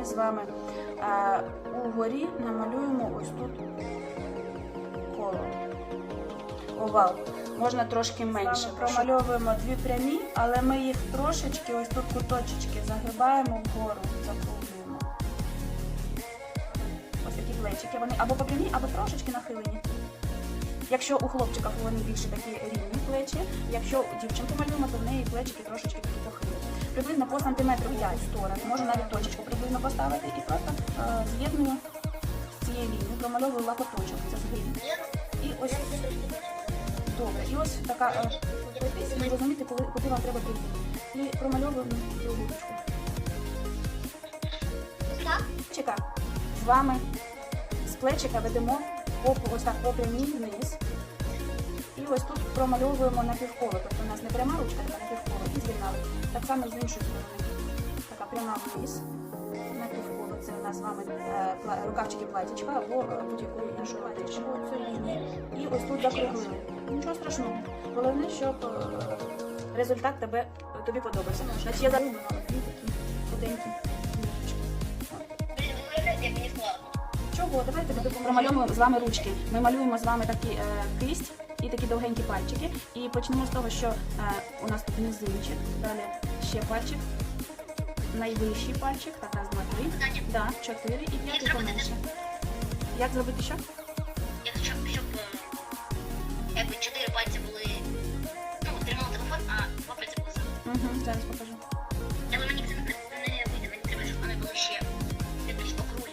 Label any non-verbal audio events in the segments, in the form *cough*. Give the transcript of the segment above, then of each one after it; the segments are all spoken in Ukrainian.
ми з вами е, угорі намалюємо ось тут коло. Овал. Можна трошки менше. Промальовуємо дві прямі, але ми їх трошечки, ось тут куточечки, загибаємо вгору, закруглюємо. Ось такі плечики. Вони або по прямій, або трошечки нахилені. Якщо у хлопчиків вони більше такі рівні плечі, якщо дівчинку малюємо, то в неї плечики трошечки такі похилі. Приблизно по сантиметру 5 сторони. Можна навіть точечку приблизно поставити і просто е, з'єдную з цією лінією, промальовую лапоточок, це згин. І ось добре. І ось така е, ви розумієте, куди вам треба прийти. І промальовуємо цю гудочку. Чека. З вами з плечика ведемо ось так по прямій вниз. Ось тут промальовуємо на півколо. Тобто у нас не пряма ручка, така на півколо. І з'єднали. Так само з іншої сторони. Така пряма вниз. На півколо. Це у нас з вами е, рукавчики платічка або е, будь-якої іншої платічки. І ось тут закруглили. Нічого страшного. Головне, щоб е, результат тебе, тобі подобався. Значить, я дві такі худенькі. Чого? Давайте ми промалюємо з вами ручки. Ми малюємо з вами такі е, кисть і такі довгенькі пальчики. І почнемо з того, що е, у нас тут мізинчик, далі ще пальчик, найвищий пальчик, так, раз, два, три, да, чотири і п'ятий зробити поменше. Як зробити що? Якщо щоб е, якби чотири пальці були, ну, тримав телефон, а два пальці були за. Угу, зараз покажу. Але мені це не, не вийде, мені треба, щоб вони були ще якось округлі.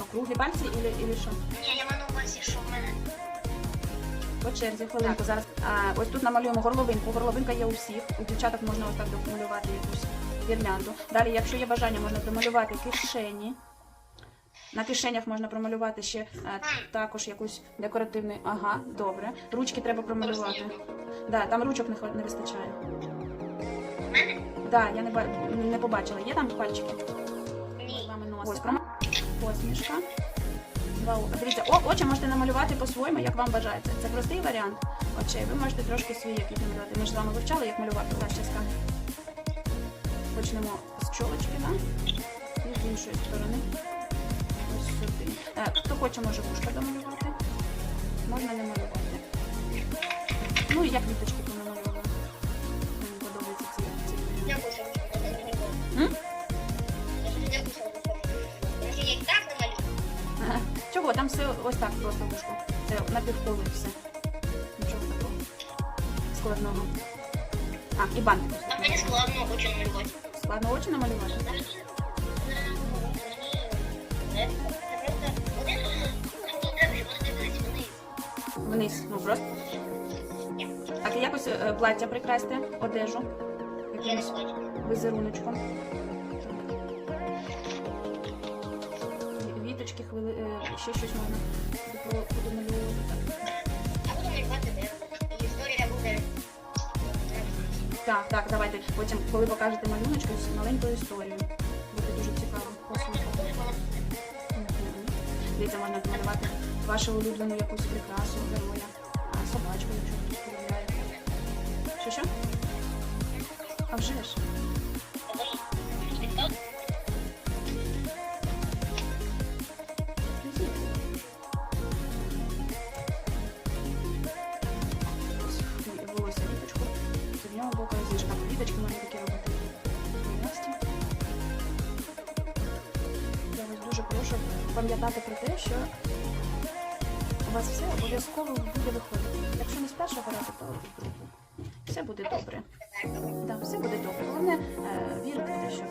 Округлі пальці ілі, ілі що? По черзі, хвилинку зараз. А, ось тут намалюємо горловинку. Горловинка є у всіх. У дівчаток можна ось так домалювати якусь гірлянду. Далі, якщо є бажання, можна промалювати кишені. На кишенях можна промалювати ще е, також якусь декоративну. Ага, добре. Ручки треба промалювати. Да, там ручок не, не вистачає. Да, я не, не побачила. Є там пальчики? ні. Ось посмішка. Два Дивіться, о, очі можете намалювати по-своєму, як вам бажається. Це простий варіант очей. Ви можете трошки свої якісь намалювати. Ми ж з вами вивчали, як малювати скаже. Почнемо з чолочки, да? І з іншої сторони. Ось сюди. Е, хто хоче, може вушка домалювати. Можна не малювати. Ну і як віточки Ага. Там все ось так просто вушко. Це напівколи все. Нічого такого складного. А, і бантик. а мені складно очі намалювати. Складно очі намалювати? Вниз. Ну просто. Так, і якось е, плаття прикрасти, одежу. Якимось хочу. Хвили, е, ще щось можна де. Історія буде. Так, так, давайте потім, коли покажете малюночку, з маленькою. Буде дуже цікаво. Дивіться, можна намалювати вашу улюблену якусь прикрасу героя, а собачку, якщо хтось полюбляє. Що що? А вже ж. Пам'ятати про те, що у вас все обов'язково буде виходити. Якщо не з першого разу, то. Все буде добре. Да, все буде добре. Головне е, вірити в те, що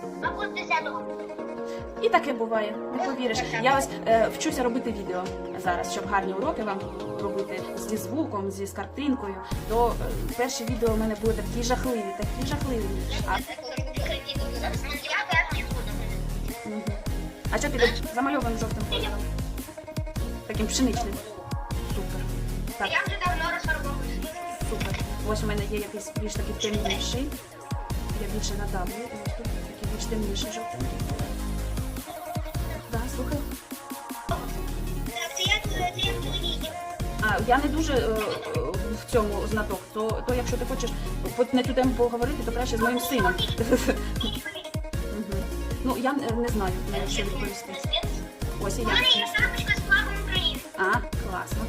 і таке буває, не повіриш. Я ось е, вчуся робити відео зараз, щоб гарні уроки вам робити зі звуком, зі з картинкою. То е, перші відео у мене були такі жахливі, такі жахливі. А, мгм. А що піде замальованим жовтим кольором? Таким пшеничним. Супер. Так, Я вже давно розфарбовую. супер. Ось у мене є якийсь більш такий темніший. Я більше надавлю. Ось тут такий більш темніший жовтенький. Так, слухай. А я не дуже е, е, в цьому знаток. То, то якщо ти хочеш от на цю тему поговорити, то краще з моїм сином. Ну, я не знаю, що відповісти. Ось і я. шапочка з флагом України. А, класно.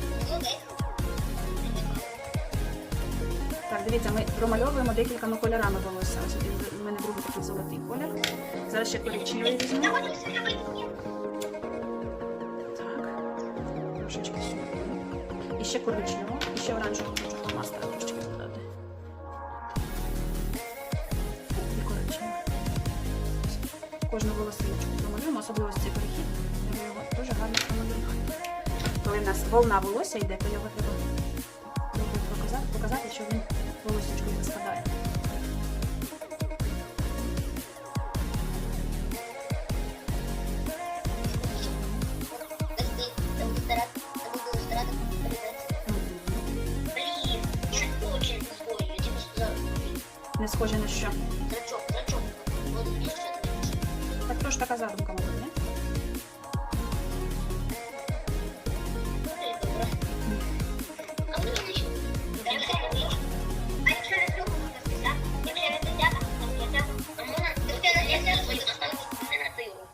Так, дивіться, ми промальовуємо декількома кольорами волосся. Ось у мене другий такий золотий колір. Зараз ще коричневий візьму. Так. Трошечки сюди. І ще коричневого, і ще оранжевого хочу фломастера Кожну волосиночку промалюємо, особливо ось цей перехід. Його дуже гарно промалювати. Коли в нас волна волосся йде, то його треба показати, показати, що він волосечко не спадає. Не схоже на що. Видишь. Така задумка мабуть, не?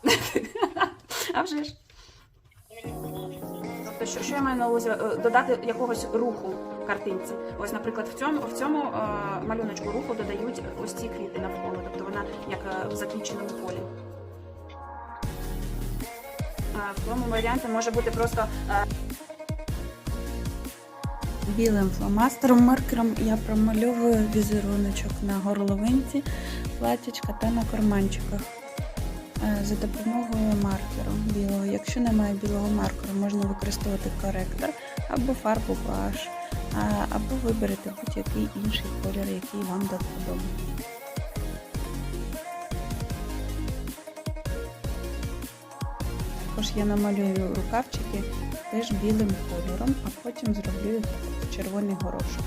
*laughs* А вже ж. Тобто, що, що я маю на увазі? Е, Додати якогось руху картинці. Ось, наприклад, в цьому, в цьому е, малюночку руху додають ось ці квіти навколо. Тобто вона як е, в закінченому полі. В тому варіанті може бути просто е, Білим фломастером маркером я промальовую візеруночок на горловинці, платічка та на карманчиках е, за допомогою маркеру білого. Якщо немає білого маркеру, можна використовувати коректор або фарбу гуаш, або виберете будь-який інший колір, який вам до вподоби. Також я намалюю рукавчики теж білим кольором, а потім зроблю червоний горошок.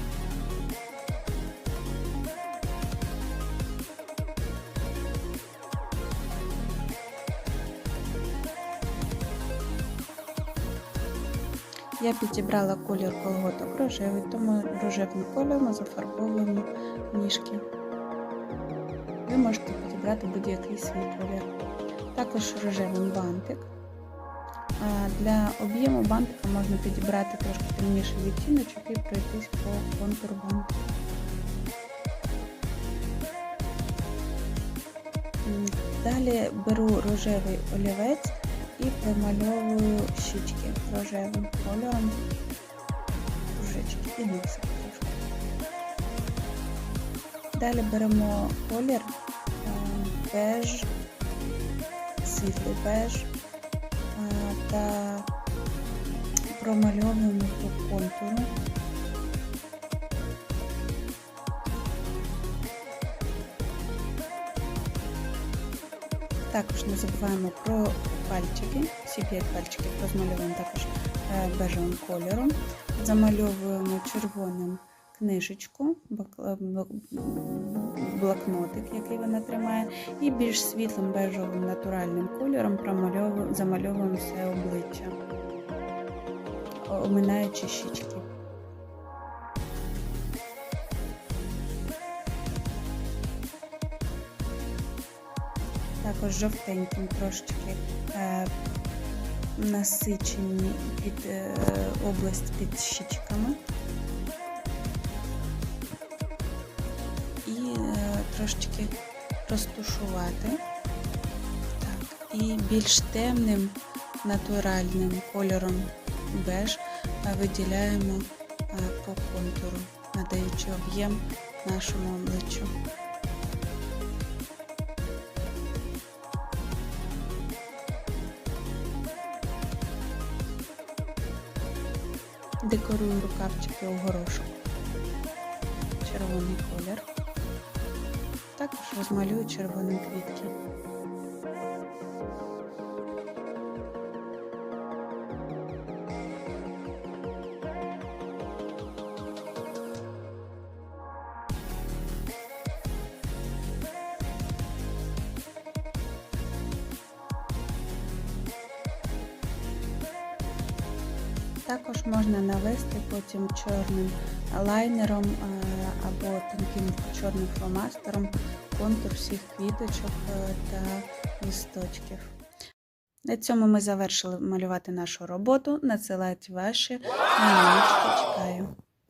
Я підібрала колір колготок рожевий, тому рожевим кольором зафарбовуємо ніжки. Ви можете підібрати будь-який свій колір. Також рожевий бантик. А Для об'єму бантика можна підібрати трошки темніший відтіночок і пройтись по контуру бантика. Далі беру рожевий олівець і промальовую щічки рожевим кольором, кружечки і носик трошки. Далі беремо колір е, беж, світлий беж е, та промальовуємо по контуру. Також не забуваємо про пальчики. Всі п'ять пальчиків розмальовуємо також е, бежевим кольором. Замальовуємо червоним книжечку, блокнотик, який вона тримає, і більш світлим бежевим натуральним кольором замальовуємо все обличчя, оминаючи щічки. Також жовтеньким трошечки е, насичені під е, область під щічками. Трошечки розтушувати. Так. І більш темним натуральним кольором беж е, виділяємо е, по контуру, надаючи об'єм нашому обличчю. Декорую рукавчики у горошок. Червоний колір. Розмалюю червоним квітки. Також можна навести потім чорним лайнером е, або тонким чорним фломастером контур всіх квіточок е, та листочків. На цьому ми завершили малювати нашу роботу. Надсилайте ваші малюночки. Чекаю.